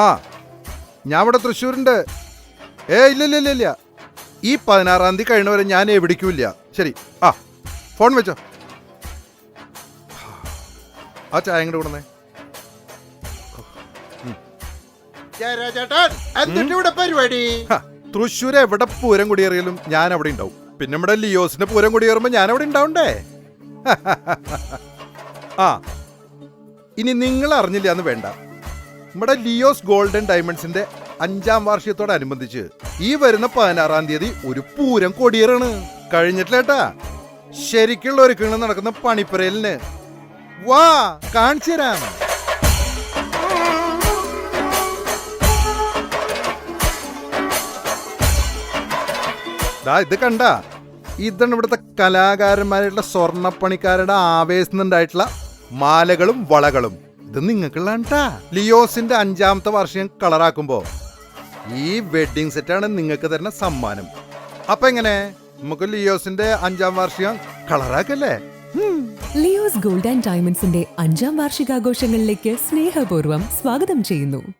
ആ ഞാൻ ഇവിടെ തൃശ്ശൂരുണ്ട്. ഏ ഇല്ല ഇല്ല ഇല്ല ഇല്ല. ഈ പതിനാറാം തീയതി വരെ ഞാൻ എവിടേക്കുമില്ല. ശരി ആ ഫോൺ വെച്ചോ. ആ ചായ ഇങ്ങോട്ട് കൊടുന്നേ പരിപാടി? തൃശ്ശൂർ എവിടെ പൂരം കുടിയേറിയാലും ഞാൻ അവിടെ ഉണ്ടാവും. പിന്നെ നമ്മുടെ ലിയോസിന്റെ പൂരം കുടിയേറുമ്പോ ഞാൻ അവിടെ ഉണ്ടാവണ്ടേ? ആ ഇനി നിങ്ങൾ അറിഞ്ഞില്ല എന്ന് വേണ്ട. നമ്മുടെ ലിയോസ് ഗോൾഡൻ ഡയമണ്ട്സിന്റെ അഞ്ചാം വാർഷികത്തോടനുബന്ധിച്ച് ഈ വരുന്ന പതിനാറാം തീയതി ഒരു പൂരം കൊടിയേറാണ്. കഴിഞ്ഞിട്ടില്ലേട്ടാ ശരിക്കുള്ള ഒരുക്കങ്ങൾ നടക്കുന്ന പണിപ്പുരയിലിന് വാ കാണിച്ചു തരാം. ഇത് കണ്ട. ഇതാണ് ഇവിടുത്തെ കലാകാരന്മാരായിട്ടുള്ള സ്വർണപ്പണിക്കാരുടെ ആവേശം ഉണ്ടായിട്ടുള്ള മാലകളും വളകളും. ഇത് നിങ്ങൾക്കുള്ളതാണ്ടാ ലിയോസിന്റെ അഞ്ചാമത്തെ വർഷം കളറാക്കുമ്പോ ഈ വെഡിങ് സെറ്റാണ് നിങ്ങൾക്ക് തരുന്ന സമ്മാനം. അപ്പൊ എങ്ങനെ? നമുക്ക് ലിയോസിന്റെ അഞ്ചാം വാർഷികം കളറാക്കല്ലേ? ലിയോസ് ഗോൾഡ് ആൻഡ് ഡയമണ്ട്സിന്റെ അഞ്ചാം വാർഷികാഘോഷങ്ങളിലേക്ക് സ്നേഹപൂർവം സ്വാഗതം ചെയ്യുന്നു.